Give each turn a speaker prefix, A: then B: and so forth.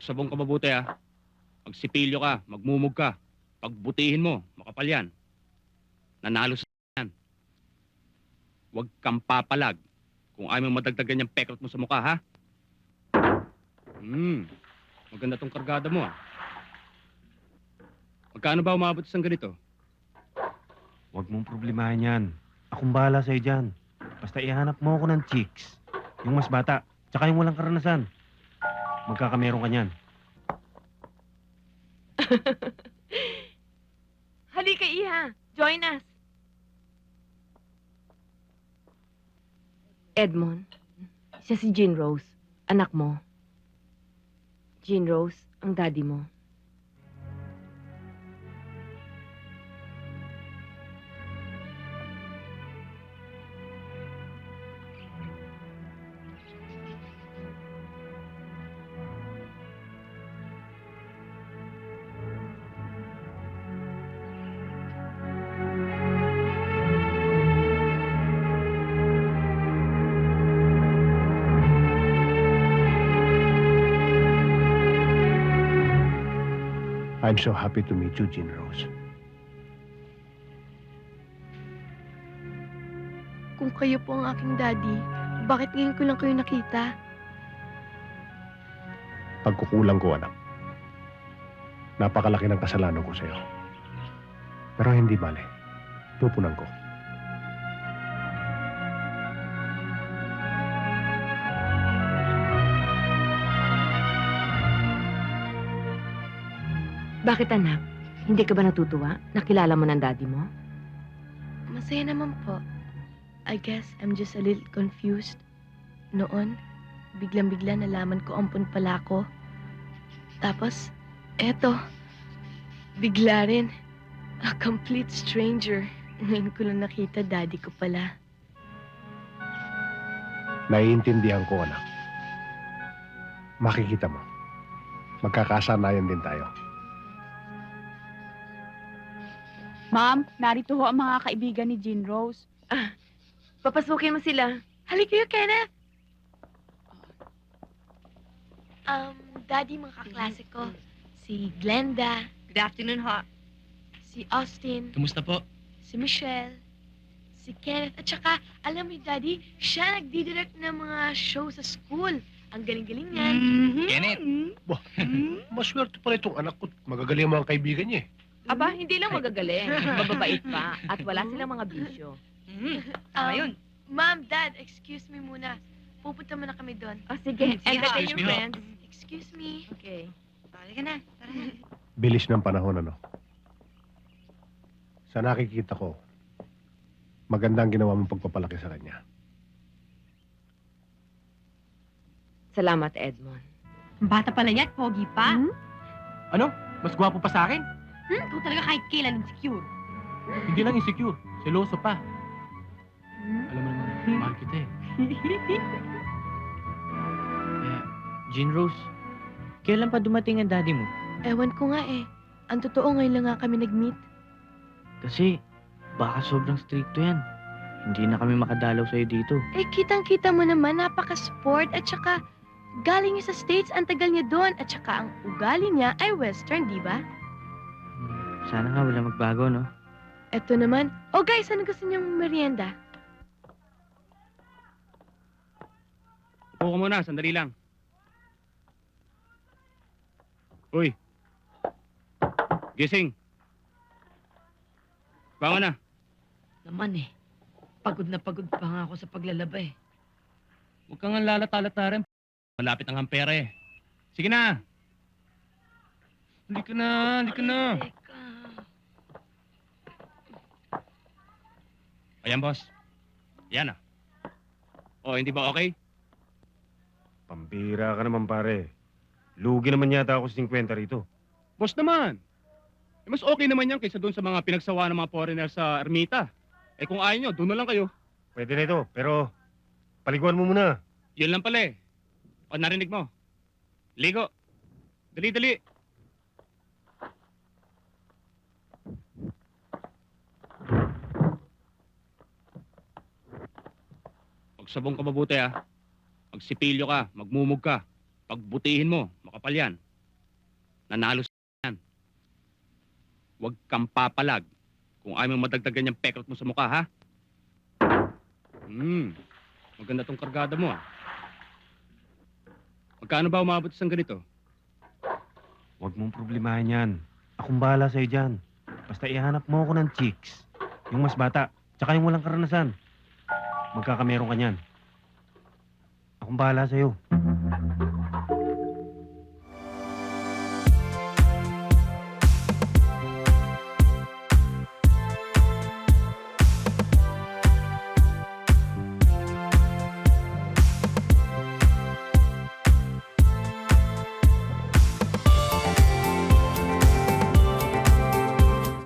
A: Magsabong ka mabuti ah. Magsipilyo ka, magmumug ka. Pagbutihin mo, makapal yan. Nanalo sa yan. Huwag kang papalag. Kung ayaw mo madagdagan yung pekrot mo sa mukha, ha? Hmm, maganda tong kargada mo ah. Magkano ba umabot sa ganito?
B: Huwag mong problemahan yan. Akong bahala sa'yo dyan. Basta ihanap mo ako ng chicks. Yung mas bata, tsaka yung walang karanasan. Magkakameron ka niyan.
C: Halika, Iha. Join us. Edmond, siya si Jean Rose, anak mo. Jean Rose, ang daddy mo.
D: I'm so happy to meet you, Jean Rose.
E: Kung kayo po ang aking daddy, bakit ngayon ko lang kayo nakita?
D: Pagkukulang ko, anak. Napakalaki ng kasalanan ko sa'yo. Pero hindi mali. Pupunan ko.
C: Bakit anak? Hindi ka ba natutuwa? Nakilala mo ng daddy mo?
E: Masaya naman po. I guess I'm just a little confused. Noon, biglang-bigla nalaman ko ampun pala ako. Tapos, eto, bigla rin. A complete stranger. Ngayon ko lang nakita daddy ko pala.
D: Naiintindihan ko, anak. Makikita mo. Magkakasanayan din tayo.
F: Ma'am, narito ho ang mga kaibigan ni Jean Rose.
C: Papasukin mo sila.
E: Halika kayo, Kenneth! Um, daddy, mga kaklase ko. Si Glenda,
C: Good afternoon, ho.
E: si Austin,
G: Kumusta po?
E: si Michelle, si Kenneth, at saka, alam mo, Daddy, siya nagdidirect ng mga show sa school. Ang galing-galing niyan.
G: Kenneth.
D: Maswerte pala itong anak ko. Magagaling ang mga kaibigan niya eh.
C: Aba, hindi lang magagaling. Mababait pa. At wala silang mga bisyo.
E: Um, Ma'am, Dad, excuse me muna. Pupunta muna kami doon.
C: O sige,
G: Sige,
C: entertain
G: excuse
C: your
G: me, ho.
C: friends.
E: Excuse me.
C: Okay.
F: Halika na.
D: Bilis ng panahon, ano? Sa nakikita ko, maganda ang ginawa mong pagpapalaki sa kanya.
C: Salamat, Edmond.
F: Bata pala yan, pogi pa.
C: Hmm?
B: Ano? Mas gwapo pa sa akin?
F: Hmm? Ito talaga kahit kailan insecure.
B: Hindi lang insecure. Seloso pa.
F: Hmm?
G: Alam mo naman, mahal kita eh. Eh, Jean Rose, kailan pa dumating ang daddy mo?
E: Ewan ko nga eh. Ang totoo, ngayon lang nga kami nag-meet.
G: Kasi, baka sobrang stricto yan. Hindi na kami makadalaw sa'yo dito.
E: Eh, kitang-kita mo naman, napaka-sport. At saka, galing niya sa States, ang tagal niya doon. At saka, ang ugali niya ay Western, di ba?
G: Sana nga wala magbago, no?
E: Eto naman. Oh guys, ano gusto niyong merienda?
A: Upo ka muna, sandali lang. Uy. Gising. Bangon na.
H: Naman eh. Pagod na pagod pa nga ako sa paglalaba eh.
A: Huwag kang lalata-lata rin. Malapit ang ampera eh. Sige na. Hindi ka na, hindi ka na.
H: Teka.
A: Ayan, boss. Yan ah. Oh, hindi ba okay?
B: Pambira ka naman, pare. Lugi naman yata ako sa 50 rito.
A: Boss naman. Eh, mas okay naman yan kaysa doon sa mga pinagsawa ng mga foreigner sa ermita. Eh kung ayaw nyo, doon na lang kayo.
B: Pwede na ito, pero paliguan mo muna.
A: Yun lang pala eh. O narinig mo. Ligo. Dali, Magsabong ka mabuti ah. Magsipilyo ka, magmumug ka. Pagbutihin mo, makapal yan. Nanalo sa yan. Huwag kang papalag kung ayaw mo madagdagan yung pekrot mo sa mukha, ha? Hmm, maganda tong kargada mo, ah. Magkano ba umabot sa ganito?
B: Huwag mong problemahin yan. Akong bahala sa'yo dyan. Basta ihanap mo ako ng chicks. Yung mas bata, tsaka yung walang karanasan. Magkakameron ka niyan. Akong bahala sa'yo.